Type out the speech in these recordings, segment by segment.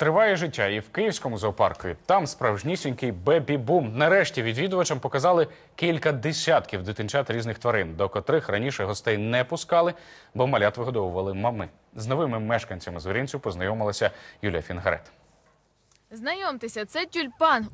Триває життя і в київському зоопарку. Там справжнісінький бебі-бум. Нарешті відвідувачам показали кілька десятків дитинчат різних тварин, до котрих раніше гостей не пускали, бо малят вигодовували мами. З новими мешканцями звіринцю познайомилася Юлія Фінгарет. Знайомтеся, це тюльпан.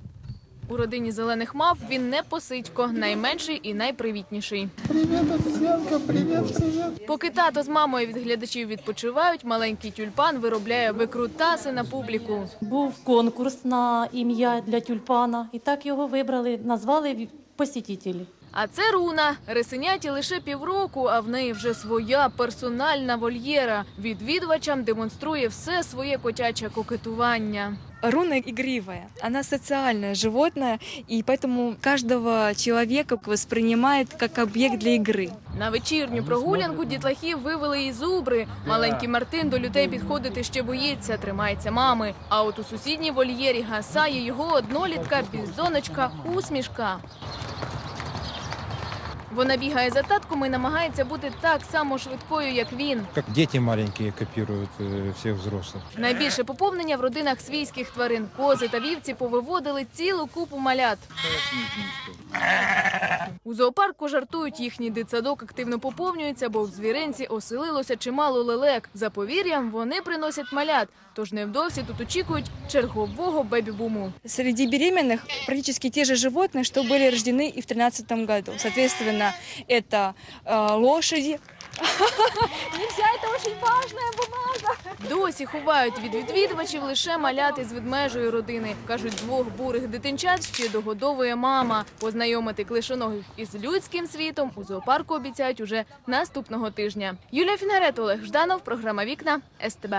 У родині зелених мав він не посидько, найменший і найпривітніший. Привіт, обезьянка, привіт, привіт. Поки тато з мамою від глядачів відпочивають, маленький тюльпан виробляє викрутаси на публіку. Був конкурс на ім'я для тюльпана, і так його вибрали, назвали посітителі. А це руна. Рисеняті лише півроку, а в неї вже своя персональна вольєра. Відвідувачам демонструє все своє котяче кокетування. Руна игривая, она социальное животное, и поэтому каждого человека воспринимает как объект для игры. На вечірню прогулянку дітлахів вивели і зубри. Маленький Мартин до людей підходити ще боїться, тримається мами. А от у сусідній вольєрі гасає його однолітка бізоночка усмішка. Вона бігає за татком і намагається бути так само швидкою, як він. Как дети маленькие копируют э, всех взрослых. Найбільше поповнення в родинах свійських тварин. Кози та вівці повиводили цілу купу малят. У зоопарку жартують, їхній дитсадок активно поповнюється, бо в звіринці оселилося чимало лелек. За повір'ям, вони приносять малят. Тож невдовзі тут очікують чергового бебі-буму. Среди беременных практически те же животные, что были рождены и в 2013 году. Соответственно, это э, лошади. Нельзя, это очень важная бумага. Досі ховають від відвідувачів лише маляти з ведмежої родини. Кажуть, двох бурих дитинчат ще догодовує мама. Познайомити клишоногих із людським світом у зоопарку обіцяють уже наступного тижня. Юлія Фінарет, Олег Жданов, програма Вікна СТБ.